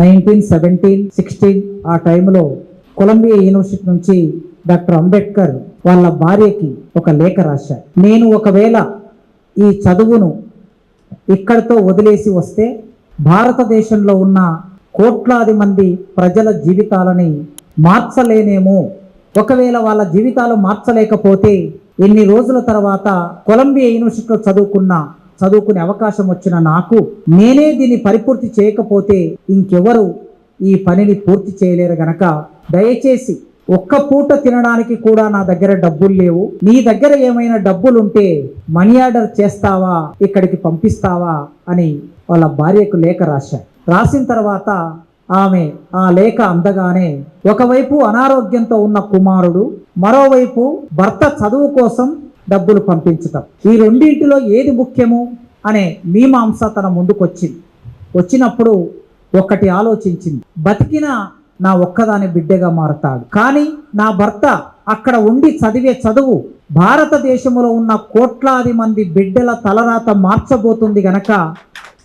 Nineteen seventeen sixteen ఆ టైంలో Columbia university నుంచి డాక్టర్ అంబేద్కర్ వాళ్ళ భార్యకి ఒక లేఖ రాశారు. నేను ఒకవేళ ఈ చదువును ఇక్కడితో వదిలేసి వస్తే భారతదేశంలో ఉన్న కోట్లాది మంది ప్రజల జీవితాలని మార్చలేనేమో. ఒకవేళ వాళ్ళ జీవితాలు మార్చలేకపోతే ఎన్ని రోజుల తర్వాత కొలంబియా యూనివర్సిటీలో చదువుకున్న చదువుకునే అవకాశం వచ్చిన నాకు నేనే దీన్ని పరిపూర్తి చేయకపోతే ఇంకెవరు ఈ పనిని పూర్తి చేయలేరు గనక. దయచేసి ఒక్క పూట తినడానికి కూడా నా దగ్గర డబ్బులు లేవు. నీ దగ్గర ఏమైనా డబ్బులుంటే మనీ ఆర్డర్ చేస్తావా? ఇక్కడికి పంపిస్తావా? అని వాళ్ళ భార్యకు లేఖ రాశారు రాసిన తర్వాత ఆమె ఆ లేఖ అందగానే ఒకవైపు అనారోగ్యంతో ఉన్న కుమారుడు మరోవైపు భర్త చదువు కోసం డబ్బులు పంపించటం ఈ రెండింటిలో ఏది ముఖ్యము? అనే మీమాంస తన ముందుకొచ్చింది. వచ్చినప్పుడు ఒక్కటి ఆలోచించింది. బతికిన నా ఒక్కదాని బిడ్డగా మారతాడు. కానీ నా భర్త అక్కడ ఉండి చదివే చదువు భారతదేశంలో ఉన్న కోట్లాది మంది బిడ్డల తలరాత మార్చబోతుంది గనక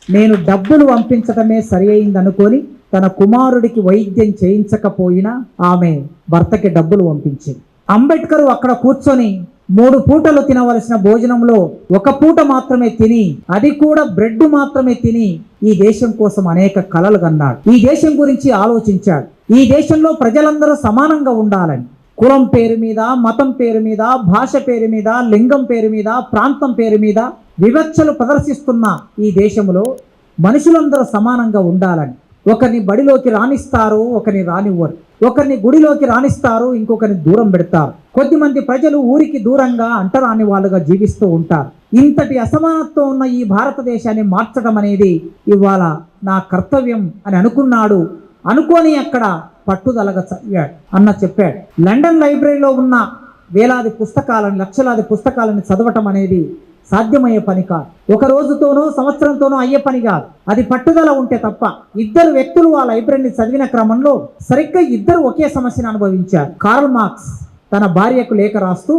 నేను డబ్బులు పంపించటమే సరి అయిందనుకొని తన కుమారుడికి వైద్యం చేయించకపోయినా ఆమె భర్తకి డబ్బులు పంపించింది. అంబేద్కర్ అక్కడ కూర్చొని మూడు పూటలు తినవలసిన భోజనంలో ఒక పూట మాత్రమే తిని అది కూడా బ్రెడ్ మాత్రమే తిని ఈ దేశం కోసం అనేక కలలు కన్నాడు. ఈ దేశం గురించి ఆలోచించాడు. ఈ దేశంలో ప్రజలందరూ సమానంగా ఉండాలని. కులం పేరు మీద మతం పేరు మీద భాష పేరు మీద లింగం పేరు మీద ప్రాంతం పేరు మీద వివక్షలు ప్రదర్శిస్తున్న ఈ దేశంలో మనుషులందరూ సమానంగా ఉండాలని. ఒకరిని బడిలోకి రాణిస్తారు ఒకరిని రానివ్వరు. ఒకరిని గుడిలోకి రాణిస్తారు ఇంకొకరిని దూరం పెడతారు. కొద్దిమంది ప్రజలు ఊరికి దూరంగా అంటరాని వాళ్ళుగా జీవిస్తూ ఉంటారు. ఇంతటి అసమానత్వం ఉన్న ఈ భారతదేశాన్ని మార్చడం అనేది ఇవాళ నా కర్తవ్యం అని అనుకున్నాడు. అనుకోని అక్కడ పట్టుదలగా చదివాడు అన్న చెప్పాడు. లండన్ లైబ్రరీలో ఉన్న వేలాది పుస్తకాలను లక్షలాది పుస్తకాలను చదవటం అనేది సాధ్యమయ్యే పని కాదు. ఒక రోజుతోనో సంవత్సరంతోనో అయ్యే పని కాదు. అది పట్టుదల ఉంటే తప్ప ఇద్దరు వ్యక్తులు ఆ లైబ్రరీని చదివిన క్రమంలో సరిగ్గా ఇద్దరు ఒకే సమస్యను అనుభవించారు. కార్ల్ మార్క్స్ తన భార్యకు లేఖ రాస్తూ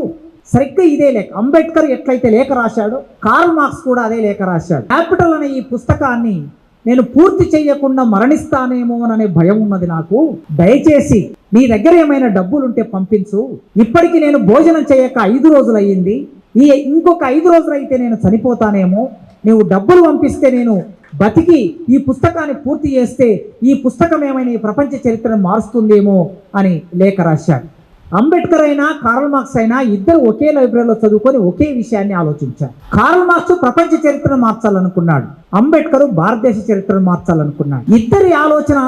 సరిగ్గా ఇదే లేఖ. అంబేద్కర్ ఎట్లయితే లేఖ రాశాడో కార్ల్ మార్క్స్ కూడా అదే లేఖ రాశాడు. క్యాపిటల్ అనే ఈ పుస్తకాన్ని నేను పూర్తి చేయకుండా మరణిస్తానేమో అనే భయం ఉన్నది నాకు. దయచేసి నీ దగ్గర ఏమైనా డబ్బులుంటే పంపించు. ఇప్పటికి నేను భోజనం చేయక ఐదు రోజులు అయ్యింది ఈ ఇంకొక ఐదు రోజులు అయితే నేను చనిపోతానేమో నువ్వు డబ్బులు పంపిస్తే నేను బతికి ఈ పుస్తకాన్ని పూర్తి చేస్తే ఈ పుస్తకం ఏమైనా ఈ ప్రపంచ చరిత్రను మారుస్తుందేమో అని లేఖ రాశాడు. అంబేద్కర్ అయినా కార్ల్ మార్క్స్ అయినా ఇద్దరు ఒకే లైబ్రరీలో చదువుకొని ఒకే విషయాన్ని ఆలోచించారు. కార్ల్ మార్క్స్ ప్రపంచ చరిత్రను మార్చాలనుకున్నాడు. అంబేద్కర్ భారతదేశ చరిత్రను మార్చాలనుకున్నాడు. ఇద్దరి ఆలోచన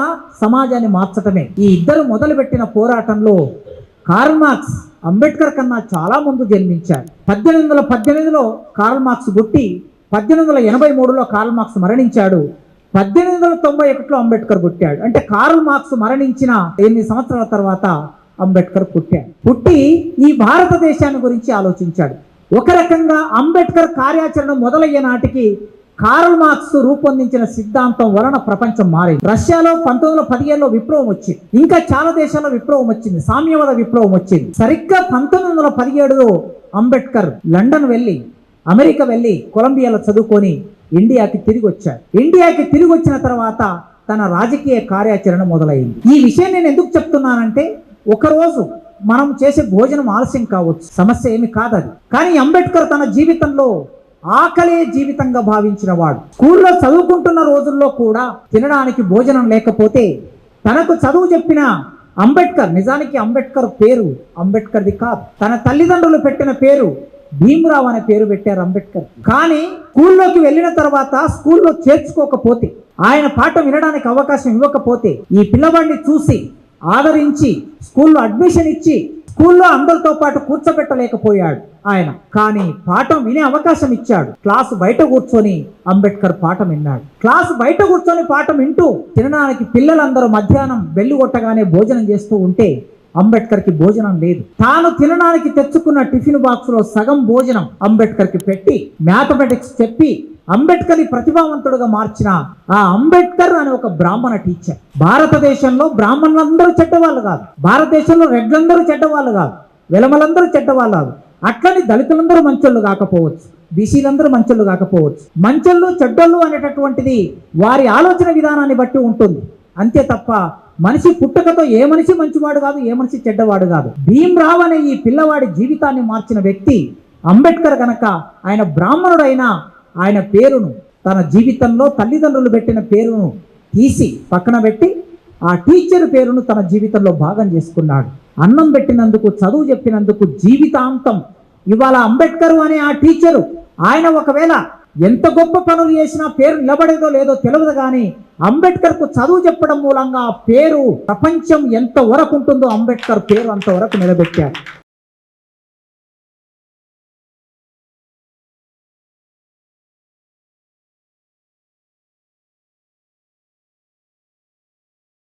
సమాజాన్ని మార్చటమే. ఈ ఇద్దరు మొదలుపెట్టిన పోరాటంలో కార్ల్ మార్క్స్ అంబేద్కర్ కన్నా చాలా ముందు జన్మించాడు పద్దెనిమిది వందల పద్దెనిమిదిలో కార్ల్ మార్క్స్ పుట్టి పద్దెనిమిది వందల ఎనభై మూడులో కార్ల్ మార్క్స్ మరణించాడు. పద్దెనిమిది వందల తొంభై ఒకటిలో అంబేద్కర్ పుట్టాడు. అంటే కార్ల్ మార్క్స్ మరణించిన ఎనిమిది సంవత్సరాల తర్వాత అంబేద్కర్ పుట్టాడు. పుట్టి ఈ భారతదేశాన్ని గురించి ఆలోచించాడు. ఒక రకంగా అంబేద్కర్ కార్యాచరణ మొదలయ్యే నాటికి కార్ల్ మార్క్స్ రూపొందించిన సిద్ధాంతం వలన ప్రపంచం మారింది. రష్యాలో పంతొమ్మిది వందల పదిహేనులో విప్లవం వచ్చింది. ఇంకా చాలా దేశాల్లో విప్లవం వచ్చింది. సామ్యవాద విప్లవం వచ్చింది. సరిగ్గా పంతొమ్మిది వందల పదిహేడులో అంబేద్కర్ లండన్ వెళ్ళి అమెరికా వెళ్ళి కొలంబియాలో చదువుకొని ఇండియాకి తిరిగి వచ్చాడు. ఇండియాకి తిరిగి వచ్చిన తర్వాత తన రాజకీయ కార్యాచరణ మొదలైంది. ఈ విషయం నేను ఎందుకు చెప్తున్నానంటే ఒకరోజు మనం చేసే భోజనం ఆలస్యం కావచ్చు. సమస్య ఏమి కాదది. కానీ అంబేద్కర్ తన జీవితంలో ఆకలే జీవితంగా భావించిన వాడు స్కూల్లో చదువుకుంటున్న రోజుల్లో కూడా తినడానికి భోజనం లేకపోతే తనకు చదువు చెప్పిన అంబేద్కర్ నిజానికి అంబేద్కర్ పేరు అంబేద్కర్ది కాదు. తన తల్లిదండ్రులు పెట్టిన పేరు భీమరావు అనే పేరు పెట్టారు అంబేద్కర్. కానీ స్కూల్లోకి వెళ్ళిన తర్వాత స్కూల్లో చేర్చుకోకపోతే ఆయన పాఠం వినడానికి అవకాశం ఇవ్వకపోతే ఈ పిల్లవాడిని చూసి ఆదరించి స్కూల్లో అడ్మిషన్ ఇచ్చి స్కూల్లో అందరితో పాటు కూర్చోబెట్టలేకపోయాడు ఆయన. కానీ పాఠం వినే అవకాశం ఇచ్చాడు. క్లాసు బయట కూర్చొని అంబేద్కర్ పాఠం విన్నాడు. క్లాస్ బయట కూర్చొని పాఠం వింటూ తినడానికి పిల్లలందరూ మధ్యాహ్నం బెల్లు కొట్టగానే భోజనం చేస్తూ ఉంటే అంబేద్కర్కి భోజనం లేదు. తాను తినడానికి తెచ్చుకున్న టిఫిన్ బాక్స్లో సగం భోజనం అంబేద్కర్కి పెట్టి మ్యాథమెటిక్స్ చెప్పి అంబేద్కర్ ప్రతిభావంతుడుగా మార్చిన ఆ అంబేద్కర్ అనే ఒక బ్రాహ్మణ టీచర్ భారతదేశంలో బ్రాహ్మణులందరూ చెడ్డవాళ్ళు కాదు. భారతదేశంలో రెడ్లందరూ చెడ్డవాళ్ళు కాదు. వెలమలందరూ చెడ్డవాళ్ళు కాదు. అట్లని దళితులందరూ మంచోళ్ళు కాకపోవచ్చు. బీసీలందరూ మంచోళ్ళు కాకపోవచ్చు. మంచోళ్ళు చెడ్డోళ్ళు అనేటటువంటిది వారి ఆలోచన విధానాన్ని బట్టి ఉంటుంది. అంతే తప్ప మనిషి పుట్టుకతో ఏ మనిషి మంచివాడు కాదు ఏ మనిషి చెడ్డవాడు కాదు. భీమ్రావ్ అనే ఈ పిల్లవాడి జీవితాన్ని మార్చిన వ్యక్తి అంబేద్కర్ కనుక ఆయన బ్రాహ్మణుడైనా ఆయన పేరును తన జీవితంలో తల్లిదండ్రులు పెట్టిన పేరును తీసి పక్కన పెట్టి ఆ టీచర్ పేరును తన జీవితంలో భాగం చేసుకున్నాడు. అన్నం పెట్టినందుకు చదువు చెప్పినందుకు జీవితాంతం ఇవాళ అంబేద్కర్ అనే ఆ టీచరు ఆయన ఒకవేళ ఎంత గొప్ప పనులు చేసినా పేరు నిలబడేదో లేదో తెలియదు కానీ అంబేద్కర్కు చదువు చెప్పడం మూలంగా ఆ పేరు ప్రపంచం ఎంత వరకు ఉంటుందో అంబేద్కర్ పేరు అంతవరకు నిలబెట్టారు